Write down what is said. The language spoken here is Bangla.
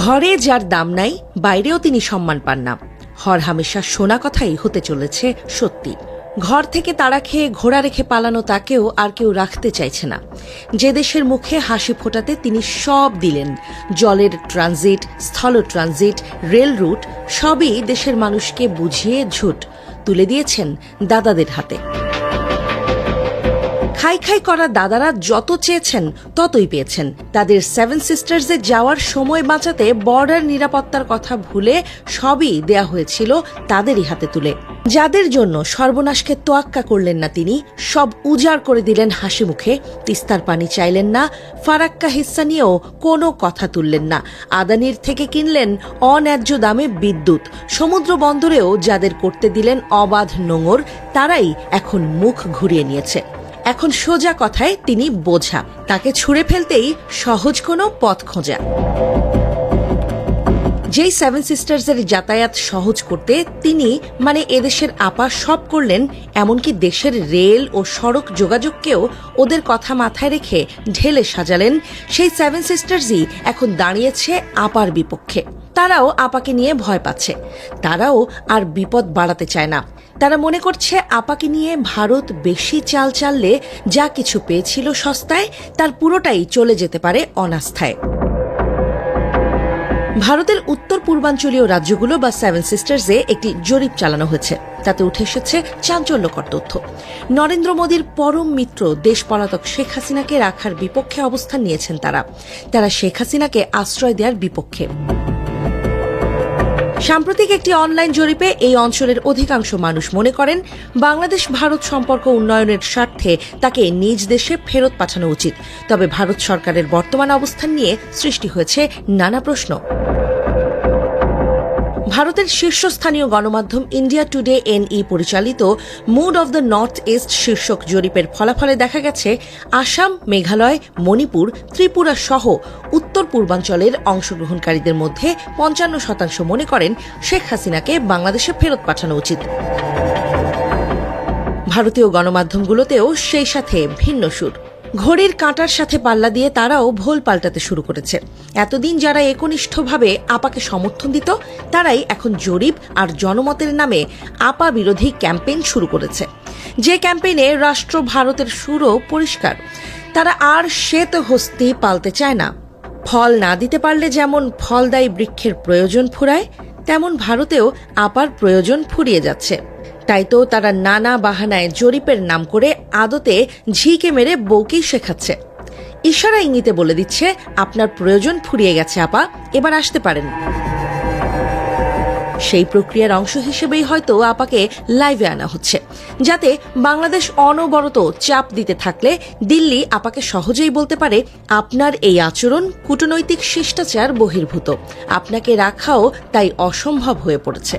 ঘরে যার দাম নাই, বাইরেও তিনি সম্মান পান না। হর হামেশা শোনা কথাই হতে চলেছে সত্যি। ঘর থেকে তাড়া খেয়ে ঘোড়া রেখে পালানো তাকেও আর কেউ রাখতে চাইছে না। যে দেশের মুখে হাসি ফোটাতে তিনি সব দিলেন। জলের ট্রানজিট, স্থল ট্রানজিট, রেল রুট, সবই দেশের মানুষকে বুঝিয়ে ঝুট তুলে দিয়েছেন দাদাদের হাতে। খাই খাই করা দাদারা যত চেয়েছেন, ততই পেয়েছেন। তাদের সেভেন সিস্টার্সে যাওয়ার সময় বাঁচাতে বর্ডার নিরাপত্তার কথা ভুলে সবই দেয়া হয়েছিল তাদেরই হাতে তুলে। যাদের জন্য সর্বনাশকে তোয়াক্কা করলেন না তিনি, সব উজাড় করে দিলেন হাসি মুখে। তিস্তার পানি চাইলেন না, ফারাক্কা হিস্সা নিয়েও কোনো কথা তুললেন না। আদানির থেকে কিনলেন অন্যায্য দামে বিদ্যুৎ। সমুদ্র বন্দরেও যাদের করতে দিলেন অবাধ নোঙর, তারাই এখন মুখ ঘুরিয়ে নিয়েছে। এখন সোজা কথায় তিনি বোঝা। তাকে ছুঁড়ে ফেলতেই সহজ কোনো পথ খোঁজা। যেই সেভেন সিস্টার্সের যাতায়াত সহজ করতে তিনি মানে এদেশের আপা সব করলেন, এমনকি দেশের রেল ও সড়ক যোগাযোগকেও ওদের কথা মাথায় রেখে ঢেলে সাজালেন, সেই সেভেন সিস্টার্সই এখন দাঁড়িয়েছে আপার বিপক্ষে। তারাও আপাকে নিয়ে ভয় পাচ্ছে। তারাও আর বিপদ বাড়াতে চায় না। তারা মনে করছে আপাকে নিয়ে ভারত বেশি চাল চাললে যা কিছু পেয়েছিল সস্তায়, তার পুরোটাই চলে যেতে পারে অনাস্থায়। ভারতের উত্তর পূর্বাঞ্চলীয় রাজ্যগুলো বা সেভেন সিস্টার্সে একটি জরিপ চালানো হয়েছে। তাতে উঠে এসেছে চাঞ্চল্যকর তথ্য। নরেন্দ্র মোদীর পরম মিত্র দেশ পলাতক শেখ হাসিনাকে রাখার বিপক্ষে অবস্থান নিয়েছেন তারা। তারা শেখ হাসিনাকে আশ্রয় দেওয়ার বিপক্ষে। সাম্প্রতিক একটি অনলাইন জরিপে এই অঞ্চলের অধিকাংশ মানুষ মনে করেন বাংলাদেশ ভারত সম্পর্ক উন্নয়নের স্বার্থে তাকে নিজ দেশে ফেরত পাঠানো উচিত। তবে ভারত সরকারের বর্তমান অবস্থান নিয়ে সৃষ্টি হয়েছে নানা প্রশ্ন। ভারতের শীর্ষস্থানীয় গণমাধ্যম ইন্ডিয়া টুডে এনই পরিচালিত mood of the North East শীর্ষক জরিপের ফলাফলে দেখা গেছে আসাম, মেঘালয়, মণিপুর, ত্রিপুরা সহ উত্তর পূর্বাঞ্চলের অংশগ্রহণকারীদের মধ্যে পঞ্চান্ন শতাংশ মনে করেন শেখ হাসিনাকে বাংলাদেশে ফেরত পাঠানো উচিত। ভারতীয় গণমাধ্যমগুলোতেও সেই সাথে ভিন্ন সুর। ঘড়ির কাঁটার সাথে পাল্লা দিয়ে তারাও ভোল পাল্টাতে শুরু করেছে। এতদিন যারা একনিষ্ঠভাবে আপাকে সমর্থন দিত, তারাই এখন জরিপ আর জনমতের নামে আপা বিরোধী ক্যাম্পেইন শুরু করেছে। যে ক্যাম্পেইনে রাষ্ট্র ভারতের সুরও পরিষ্কার, তারা আর শ্বেত হস্তি পালতে চায় না। ফল না দিতে পারলে যেমন ফলদায়ী বৃক্ষের প্রয়োজন ফুরায়, তেমন ভারতেও আপার প্রয়োজন ফুরিয়ে যাচ্ছে। তাই তো তারা নানা বাহানায় জরিপের নাম করে আদতে ঝিকে মেরে বউকেই শেখাচ্ছে। ইশারা ইঙ্গিতে বলে দিচ্ছে, আপনার প্রয়োজন ফুরিয়ে গেছে, আপা, এবার আসতে পারেন। সেই প্রক্রিয়ার অংশ হিসেবেই হয়তো আপাকে লাইভে আনা হচ্ছে। যাতে বাংলাদেশ অনবরত চাপ দিতে থাকলে দিল্লি আপাকে সহজেই বলতে পারে, আপনার এই আচরণ কূটনৈতিক শিষ্টাচার বহির্ভূত। আপনাকে রাখাও তাই অসম্ভব হয়ে পড়েছে।